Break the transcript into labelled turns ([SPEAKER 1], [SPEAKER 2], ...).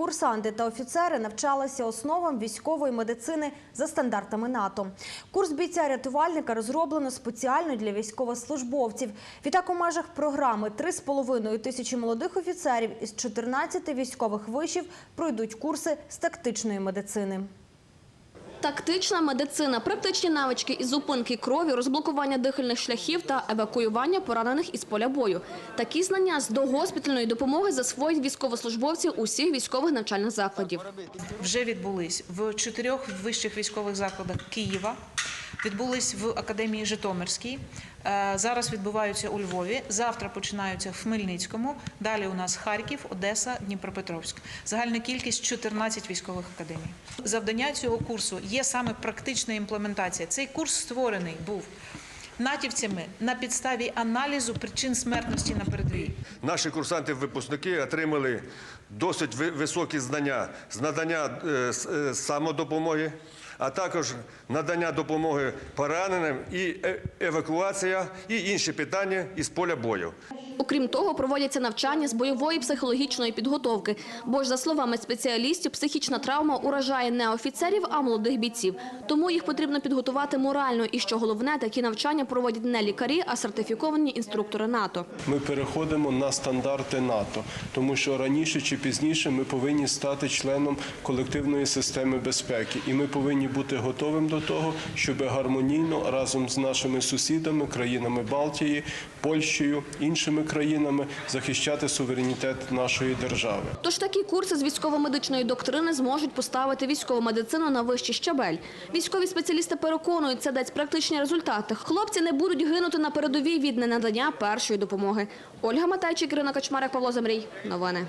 [SPEAKER 1] Курсанти та офіцери навчалися основам військової медицини за стандартами НАТО. Курс бійця-рятувальника розроблено спеціально для військовослужбовців. Відтак у межах програми 3,5 тисячі молодих офіцерів із 14 військових вишів пройдуть курси з тактичної медицини.
[SPEAKER 2] Тактична медицина, практичні навички із зупинки крові, розблокування дихальних шляхів та евакуювання поранених із поля бою. Такі знання з догоспітальної допомоги засвоїть військовослужбовці усіх військових навчальних закладів.
[SPEAKER 3] вже відбулись в чотирьох вищих військових закладах Києва, відбулись в Академії Житомирській, е, зараз відбуваються у Львові, завтра починаються в Хмельницькому, далі у нас Харків, Одеса, Дніпропетровськ. Загальна кількість 14 військових академій. Завдання цього курсу є саме практична імплементація. Цей курс створений був натівцями на підставі аналізу причин смертності на передовій.
[SPEAKER 4] Наші курсанти-випускники отримали досить ви- високі знання з надання е, е, самодопомоги, а також надання допомоги пораненим і е- евакуація і інші питання із поля бою.
[SPEAKER 2] Окрім того, проводяться навчання з бойової психологічної підготовки. Бо ж, за словами спеціалістів, психічна травма уражає не офіцерів, а молодих бійців. Тому їх потрібно підготувати морально. І що головне, такі навчання проводять не лікарі, а сертифіковані інструктори НАТО.
[SPEAKER 5] Ми переходимо на стандарти НАТО, тому що раніше чи пізніше ми повинні стати членом колективної системи безпеки, і ми повинні бути готовим до того, щоб гармонійно разом з нашими сусідами, країнами Балтії, Польщею, іншими країнами захищати суверенітет нашої держави.
[SPEAKER 2] Тож такі курси з військово-медичної доктрини зможуть поставити військову медицину на вищий щабель. Військові спеціалісти переконують, це дасть практичні результати. Хлопці не будуть гинути на передовій від ненадання першої допомоги. Ольга Матайчик, Ірина Кочмарик, Павло Замрій. Новини.